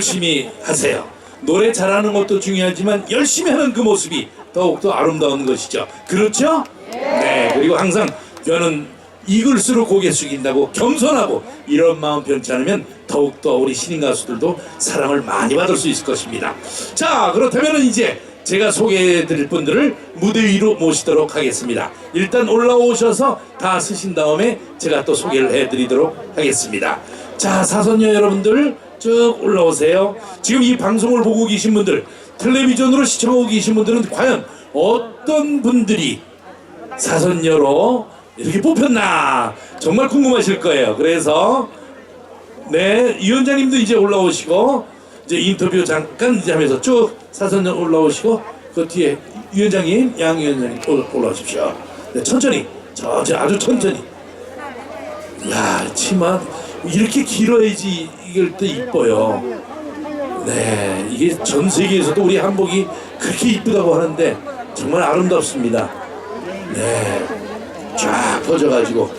열심히 하세요. 노래 잘하는 것도 중요하지만 열심히 하는 그 모습이 더욱더 아름다운 것이죠. 그렇죠? 네. 그리고 항상 저는 이글스로 고개 숙인다고 겸손하고 이런 마음 변치 않으면 더욱더 우리 신인 가수들도 사랑을 많이 받을 수 있을 것입니다. 자, 그렇다면 이제 제가 소개해 드릴 분들을 무대 위로 모시도록 하겠습니다. 일단 올라오셔서 다 쓰신 다음에 제가 또 소개를 해 드리도록 하겠습니다. 자, 사선녀 여러분들 쭉 올라오세요. 지금 이 방송을 보고 계신 분들, 텔레비전으로 시청하고 계신 분들은 과연 어떤 분들이 사선녀로 이렇게 뽑혔나 정말 궁금하실 거예요. 그래서 네 위원장님도 이제 올라오시고 이제 인터뷰 잠깐 이제 하면서 쭉 사선녀 올라오시고 그 뒤에 위원장님 양 위원장님 올- 올라오십시오. 네 천천히 천천히 아주 천천히. 야 치마 이렇게 길어야지 이걸 또 이뻐요. 네 이게 전 세계에서도 우리 한복이 그렇게 이쁘다고 하는데 정말 아름답습니다. 네. 쫙 퍼져가지고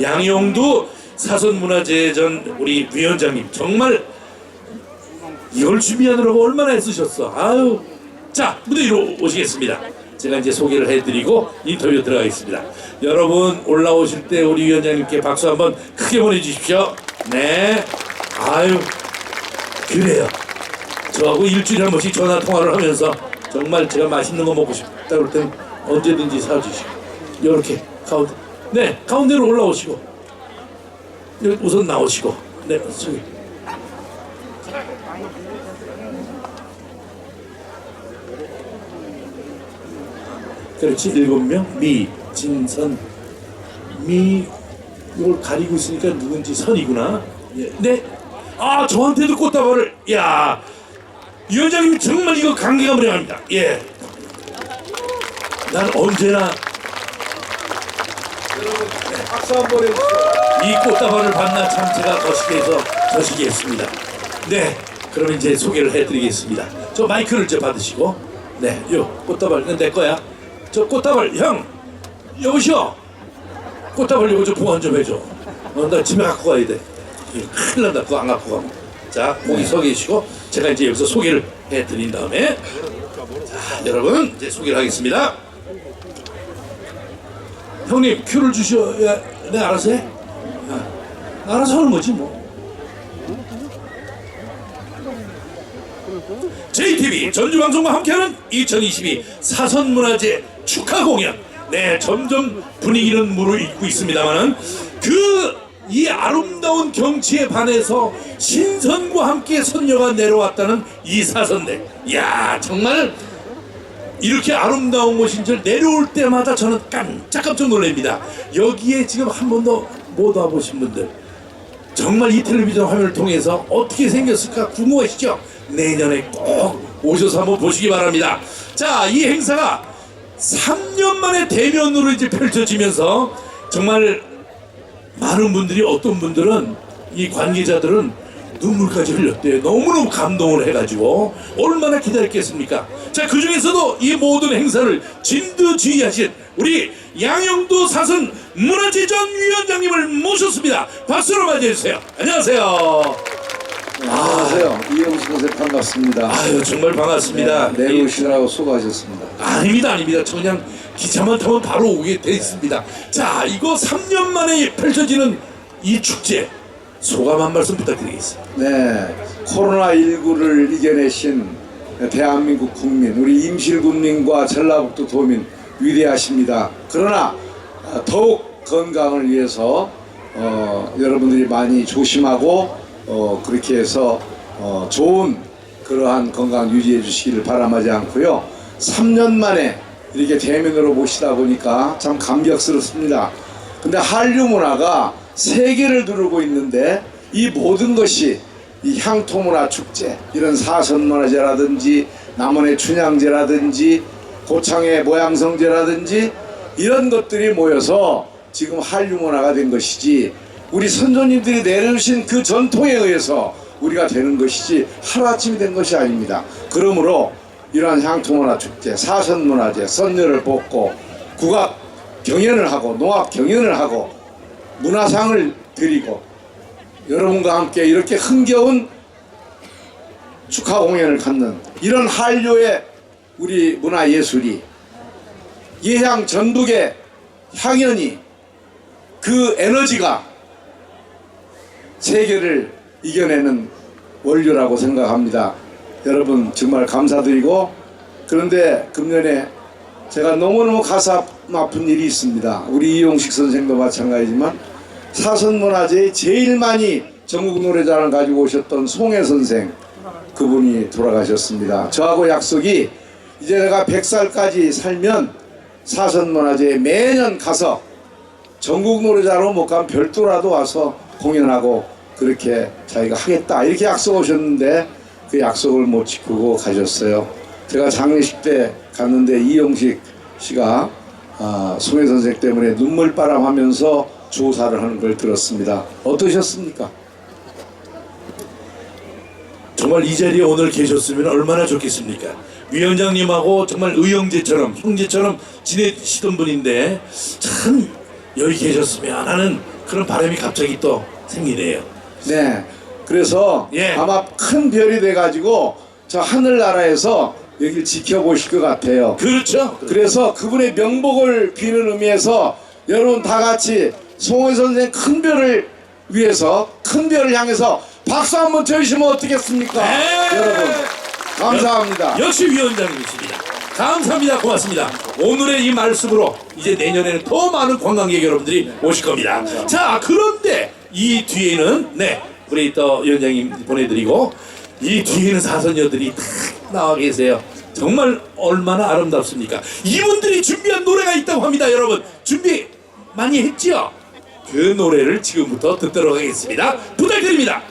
양용도 사선문화재 전 우리 위원장님 정말 이걸 준비하느라고 얼마나 애쓰셨어 아유 자 무대 위로 오시겠습니다 제가 이제 소개를 해드리고 인터뷰 들어가겠습니다. 여러분 올라오실 때 우리 위원장님께 박수 한번 크게 보내주십시오. 네. 아유 그래요. 저하고 일주일에 한 번씩 전화 통화를 하면서 정말 제가 맛있는 거 먹고 싶다 그럴 땐 언제든지 사주시고 이렇게 가운데 네 가운데로 올라오시고 여기 우선 나오시고 네 저기 그렇지 일곱 명 미 진 선. 미 이걸 가리고 있으니까 누군지 선이구나. 예, 네 아 저한테도 꽃다발을. 야 위원장님이 정말 이거 감개가 무량합니다. 예. 난 언제나 박수 한번 해주세요. 이 꽃다발을 받나 참 제가 거시기해서 거시기했습니다. 네, 그럼 이제 소개를 해드리겠습니다. 저 마이크를 저 받으시고, 네, 요 꽃다발 이건 내 거야. 저 꽃다발 형 여보시오. 꽃다발 이거 좀 보관 좀 해줘. 어, 나 집에 갖고 가야 돼. 이거 큰일 난다. 그거 안 갖고 가면. 자, 거기 서 계시고 제가 이제 여기서 소개를 해드린 다음에 자, 여러분 이제 소개를 하겠습니다. 형님 큐를 주셔야 내가 알아서 해. 아, 알아서 하는 거지 뭐. JTV 전주방송과 함께하는 2022 사선문화제 축하 공연. 네, 점점 분위기는 무르익고 있습니다만은 그 이 아름다운 경치에 반해서 신선과 함께 선녀가 내려왔다는 이 사선대. 야 정말 이렇게 아름다운 곳인 줄 내려올 때마다 저는 깜짝깜짝 놀랍니다. 여기에 지금 한 번도 못 와보신 분들 정말 이 텔레비전 화면을 통해서 어떻게 생겼을까 궁금하시죠? 내년에 꼭 오셔서 한번 보시기 바랍니다. 자, 이 행사가 3년 만에 대면으로 이제 펼쳐지면서 정말 많은 분들이 어떤 분들은 이 관계자들은 눈물까지 흘렸대요. 너무너무 감동을 해가지고 얼마나 기다렸겠습니까? 자, 그 중에서도 이 모든 행사를 진두지휘하신 우리 양영도 사선 문화재 전 위원장님을 모셨습니다. 박수로 맞이해주세요. 안녕하세요. 안녕하세요. 이영수 선생 반갑습니다. 아유 정말 반갑습니다. 네, 내려오시느라고 수고하셨습니다. 아닙니다, 아닙니다. 저 그냥 기차만 타면 바로 오게 돼 있습니다. 자, 이거 3년 만에 펼쳐지는 이 축제 소감 한 말씀 부탁드리겠습니다. 네, 코로나 19를 이겨내신 대한민국 국민, 우리 임실군민과 전라북도 도민 위대하십니다. 그러나 어, 더욱 건강을 위해서 어, 여러분들이 많이 조심하고 어, 그렇게 해서 어, 좋은 그러한 건강 유지해 주시기를 바람하지 않고요. 3년 만에 이렇게 대면으로 모시다 보니까 참 감격스럽습니다. 근데 한류 문화가 세계를 두르고 있는데 이 모든 것이 이 향토 문화 축제 이런 사선 문화제라든지 남원의 춘향제라든지 고창의 모양성제라든지 이런 것들이 모여서 지금 한류 문화가 된 것이지 우리 선조님들이 내려주신 그 전통에 의해서 우리가 되는 것이지 하루아침이 된 것이 아닙니다. 그러므로 이러한 향토문화 축제, 사선문화제, 선녀를 뽑고 국악 경연을 하고 농악 경연을 하고 문화상을 드리고 여러분과 함께 이렇게 흥겨운 축하 공연을 갖는 이런 한류의 우리 문화 예술이 예향 전북의 향연이 그 에너지가 세계를 이겨내는 원료라고 생각합니다. 여러분 정말 감사드리고 그런데 금년에 제가 너무너무 가슴 아픈 일이 있습니다. 우리 이용식 선생도 마찬가지지만 사선문화재에 제일 많이 전국 노래자랑 가지고 오셨던 송혜 선생 그분이 돌아가셨습니다. 저하고 약속이 이제 내가 100살까지 살면 사선문화재에 매년 가서 전국 노래자로 못 가면 별도라도 와서 공연하고 그렇게 자기가 하겠다 이렇게 약속하셨는데 그 약속을 못 지키고 가셨어요. 제가 장례식 때 갔는데 이영식 씨가 아, 송혜 선생 때문에 눈물바람 하면서 조사를 하는 걸 들었습니다. 어떠셨습니까? 정말 이 자리에 오늘 계셨으면 얼마나 좋겠습니까? 위원장님하고 정말 의형제처럼 형제처럼 지내시던 분인데 참 여기 계셨으면 하는 그런 바람이 갑자기 또 생기네요. 네. 그래서 예. 아마 큰 별이 돼가지고 저 하늘나라에서 여기를 지켜보실 것 같아요. 그렇죠. 그래서 그분의 명복을 비는 의미에서 여러분 다 같이 송혜 선생 큰 별을 위해서 큰 별을 향해서 박수 한번 쳐주시면 어떻겠습니까? 네. 여러분 감사합니다. 역시 위원장님이십니다. 감사합니다. 고맙습니다. 오늘의 이 말씀으로 이제 내년에는 더 많은 관광객 여러분들이 오실 겁니다. 자, 그런데 이 뒤에는 네 우리 또 위원장님 보내드리고 이 뒤에는 사선녀들이 다 나와 계세요. 정말 얼마나 아름답습니까? 이분들이 준비한 노래가 있다고 합니다, 여러분. 준비 많이 했지요? 그 노래를 지금부터 듣도록 하겠습니다. 부탁드립니다.